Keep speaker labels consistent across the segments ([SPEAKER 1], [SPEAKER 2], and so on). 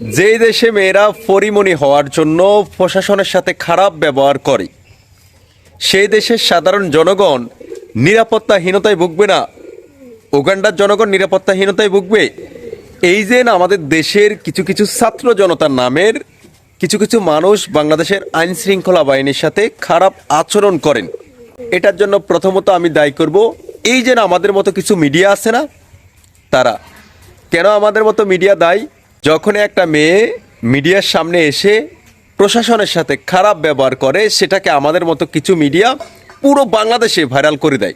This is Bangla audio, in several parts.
[SPEAKER 1] যেই দেশে মেয়েরা পরিমণি হওয়ার জন্য প্রশাসনের সাথে খারাপ ব্যবহার করে, সেই দেশের সাধারণ জনগণ নিরাপত্তাহীনতায় ভুগবে না। উগান্ডার জনগণ নিরাপত্তাহীনতায় ভুগবে। এই যে আমাদের দেশের কিছু কিছু ছাত্র জনতার নামের কিছু কিছু মানুষ বাংলাদেশের আইন শৃঙ্খলা বাহিনীর সাথে খারাপ আচরণ করেন, এটার জন্য প্রথমত আমি দায়ী করব, এই যে আমাদের মতো কিছু মিডিয়া আছে না, তারা, কেন আমাদের মতো মিডিয়া দায়ী? যখন একটা মেয়ে মিডিয়ার সামনে এসে প্রশাসনের সাথে খারাপ ব্যবহার করে, সেটাকে আমাদের মতো কিছু মিডিয়া পুরো বাংলাদেশে ভাইরাল করে দেয়।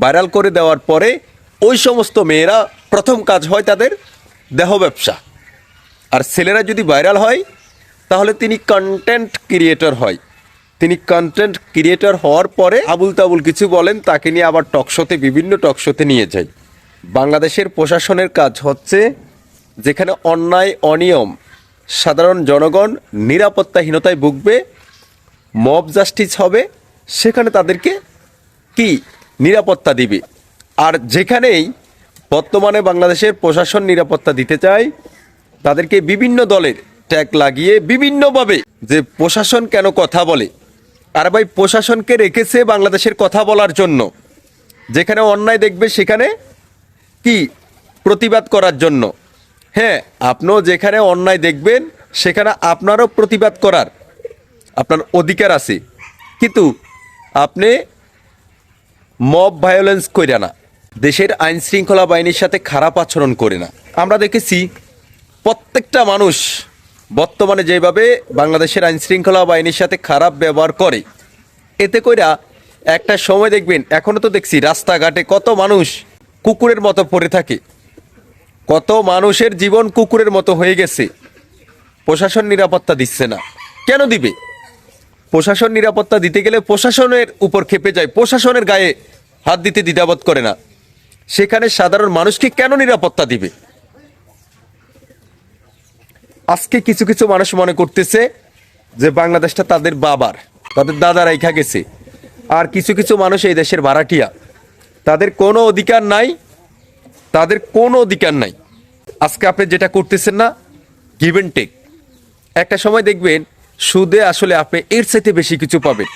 [SPEAKER 1] ভাইরাল করে দেওয়ার পরে ওই সমস্ত মেয়েরা প্রথম কাজ হয় তাদের দেহ ব্যবসা। আর ছেলেরা যদি ভাইরাল হয়, তাহলে তিনি কন্টেন্ট ক্রিয়েটর হয়। তিনি কন্টেন্ট ক্রিয়েটর হওয়ার পরে আবুল তাবুল কিছু বলেন, তাকে নিয়ে আবার টকশোতে বিভিন্ন টকশোতে নিয়ে যায়। বাংলাদেশের প্রশাসনের কাজ হচ্ছে যেখানে অন্যায়, অনিয়ম, সাধারণ জনগণ নিরাপত্তাহীনতায় ভুগবে মব জাস্টিস হবে, সেখানে তাদেরকে কি? নিরাপত্তা দিবে। আর যেখানেই বর্তমানে বাংলাদেশের প্রশাসন নিরাপত্তা দিতে চায়, তাদেরকে বিভিন্ন দলের ট্যাগ লাগিয়ে বিভিন্নভাবে যে প্রশাসন কেন কথা বলে? আর ভাই, প্রশাসনকে রেখেছে বাংলাদেশের কথা বলার জন্য। যেখানে অন্যায় দেখবে, সেখানে কি? প্রতিবাদ করার জন্য। হ্যাঁ আপনিও যেখানে অন্যায় দেখবেন, সেখানে আপনারও প্রতিবাদ করার আপনার অধিকার আছে। কিন্তু আপনি মব ভায়োলেন্স করে না, দেশের আইন শৃঙ্খলা বাহিনীর সাথে খারাপ আচরণ করে না। আমরা দেখেছি প্রত্যেকটা মানুষ বর্তমানে যেভাবে বাংলাদেশের আইন শৃঙ্খলা বাহিনীর সাথে খারাপ ব্যবহার করে, এতে কইরা একটা সময় দেখবেন এখনও তো দেখছি রাস্তাঘাটে কত মানুষ কুকুরের মতো পড়ে থাকে। কত মানুষের জীবন কুকুরের মতো হয়ে গেছে। প্রশাসন নিরাপত্তা দিচ্ছে না। কেন দিবে? প্রশাসন নিরাপত্তা দিতে গেলে প্রশাসনের উপর খেপে যায়। প্রশাসনের গায়ে হাত দিতে দ্বিধাবোধ করে না। সেখানে সাধারণ মানুষকে কেন নিরাপত্তা দিবে? আজকে কিছু কিছু মানুষ মনে করতেছে যে বাংলাদেশটা তাদের বাবার, তাদের দাদা রাইখা গেছে। আর কিছু কিছু মানুষ এই দেশের ভাড়াটিয়া। তাদের কোনো অধিকার নাই, তাদের কোনো অধিকার নাই। আজকে আপনি যেটা করতেছেন না গিভ অ্যান্ড টেক একটা সময় দেখবেন, সুদে আসলে আপনি এর চাইতে বেশি কিছু পাবেন।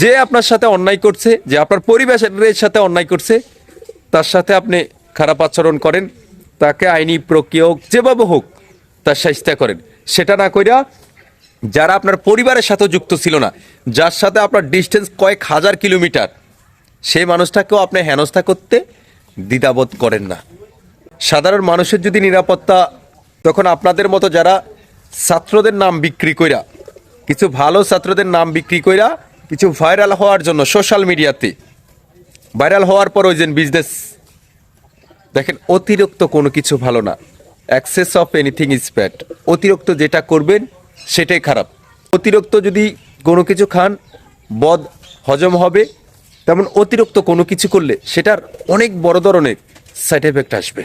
[SPEAKER 1] যে আপনার সাথে অন্যায় করছে, যে আপনার পরিবেশের সাথে অন্যায় করছে, তার সাথে আপনি খারাপ আচরণ করেন, তাকে আইনি প্রক্রিয়া হোক, যেভাবে হোক, তার চেষ্টা করেন। সেটা না কইরা যারা আপনার পরিবারের সাথে যুক্ত ছিল না, যার সাথে আপনার ডিস্টেন্স কয়েক হাজার কিলোমিটার সেই মানুষটাকেও আপনি হেনস্থা করতে দ্বিধাবোধ করেন না। সাধারণ মানুষের যদি নিরাপত্তা, তখন আপনাদের মতো যারা ছাত্রদের নাম বিক্রি কইরা, কিছু ভালো ছাত্রদের নাম বিক্রি কইরা, কিছু ভাইরাল হওয়ার জন্য সোশ্যাল মিডিয়াতে, ভাইরাল হওয়ার পর ওই যে বিজনেস দেখেন অতিরিক্ত কোনো কিছু ভালো না। Excess of anything is bad অতিরিক্ত যেটা করবেন, সেটাই খারাপ। অতিরিক্ত যদি কোনো কিছু খান, বদ হজম হবে, তেমন অতিরিক্ত কোনো কিছু করলে সেটার অনেক বড় ধরনের সাইড এফেক্ট আসবে।